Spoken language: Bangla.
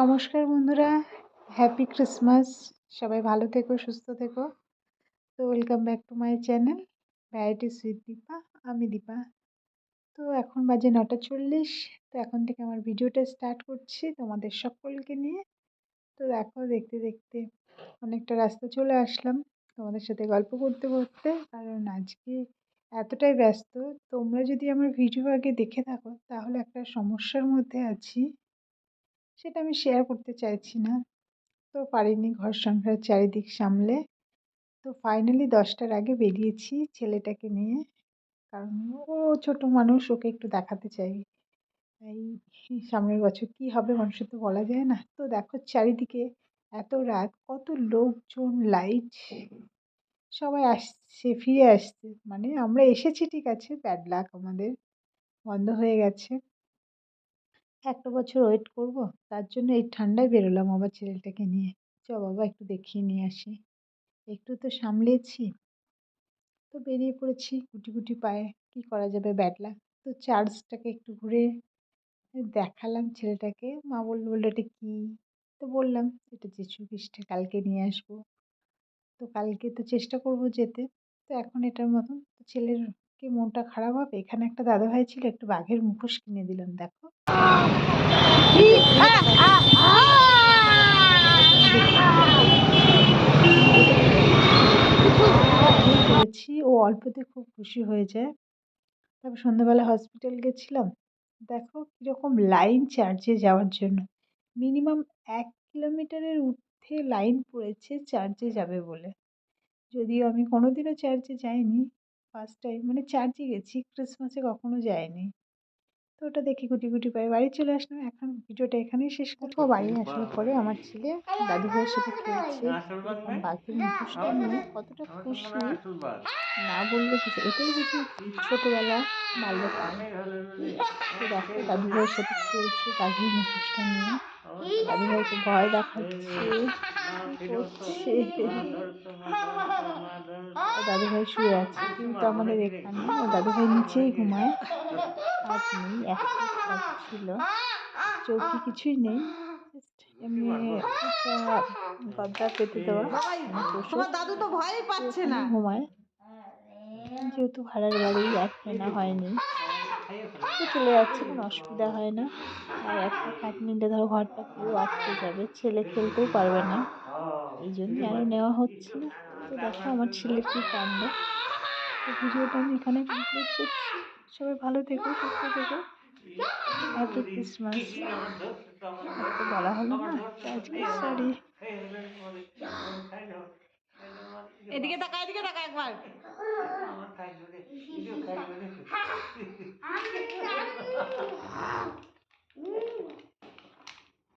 নমস্কার বন্ধুরা হ্যাপি ক্রিসমাস সবাই ভালো থেকো, সুস্থ থেকো। তো welcome back to my channel variety sweet Dipa আমি দীপা তো এখন বাজে নটা চল্লিশ, তো এখন থেকে আমার ভিডিওটা স্টার্ট করছি তোমাদের সকলকে নিয়ে। তো দেখো, দেখতে দেখতে অনেকটা রাস্তা চলে আসলাম তোমাদের সাথে গল্প করতে করতে, কারণ আজকে এতটাই ব্যস্ত। তোমরা যদি আমার ভিডিও আগে দেখে থাকো, তাহলে একটা সমস্যার মধ্যে আছি। সেটা আমি শেয়ার করতে চাইছি না। তো পারিনি ঘর সংসার চারিদিক সামলে। তো ফাইনালি দশটার আগে বেরিয়েছি ছেলেটাকে নিয়ে। কারণ ও ছোট মানুষ, ওকে একটু দেখাতে চাই। এই সামনের বছর কী হবে মানুষের তো বলা যায় না। তো দেখো চারিদিকে এত রাত, কত লোকজন লাইট সবাই আসছে, ফিরে আসছে। মানে আমরা এসেছি, ঠিক আছে ব্যাড লাক আমাদের। বন্ধ হয়ে গেছে। একটা বছর ওয়েট করব, তার জন্য এই ঠান্ডায় বেরোলাম আবার ছেলেটাকে নিয়ে। চ বাবা, একটু দেখিয়ে নিয়ে আসি। একটু তো সামলেছি। তো বেরিয়ে পড়েছি গুটি গুটি পায়ে। কী করা যাবে ব্যাড লাক তো চার্চটাকে একটু ঘুরে দেখালাম ছেলেটাকে। মা বলল বলল, এটা কী? তো বললাম, এটা যিশু খ্রিস্টে, কালকে নিয়ে আসব। তো কালকে তো চেষ্টা করব যেতে। তো এখন এটার মতন। ছেলের কি মনটা খারাপ হবে? এখানে একটা দাদাভাই ছিল, একটু বাঘের মুখোশ কিনে দিলাম দেখো। ও অল্পতে খুব খুশি হয়ে যায়। তারপর সন্ধ্যাবেলা হসপিটাল গেছিলাম। দেখো কীরকম লাইন চার্চে যাওয়ার জন্য। মিনিমাম এক কিলোমিটারের ঊর্ধ্বে লাইন পড়েছে চার্চে যাবে বলে। যদিও আমি কোনো দিনও চার্চে যাইনি। ফার্স্ট টাইম মানে চার্চে গেছি ক্রিসমাসে কখনো যাইনি। তো ওটা দেখে গুটি গুটি পাই বাড়ি চলে আসলাম। এখন ভিডিওটা এখানেই শেষ করব। বাড়ি আসার পরে আমার ছেলে দাদু ভাইয়ের সাথে খেলছে। বাঘের মুখোশটা নিয়ে কতটা খুশি না বললে কিছু। এটাই বুঝি ছোটোবেলা বাল্যকাল। দেখো দাদু ভাইয়ের সাথে খেলছে বাঘের মুখোশটা নিয়ে। দাদু ভাইকে ভয় দেখাচ্ছে। করছে? দাদু ভাই শুয়ে আছে। কিন্তু আমাদের এখানে দাদু ভাই নিচেই ঘুমায়। খাট নেই একটা খাট ছিল। চৌকি কিছুই নেই। এমনি গদ্দা পেতে দেওয়া। দাদু তো ভয়ই পাচ্ছে না। ঘুমায়। যেহেতু ভাড়ার বাড়ি এক কেনা হয়নি চলে যাচ্ছে কোনো অসুবিধা হয় না। আর একটা খাট নিলে ধরো ঘরটা পুরো আটকে যাবে। ছেলে খেলতেও পারবে না। এই জন্য আরও নেওয়া হচ্ছে না। দেখো আমার ছেলের কী কাণ্ড তো ভিডিওটা আমি এখানে কমপ্লিট করছি। সবাই ভালো থেকো সুস্থ থেকো। হ্যাপি ক্রিসমাস তো বলা হলো না তো আজকে সরি এদিকে তাকা এদিকে তাকা একবার।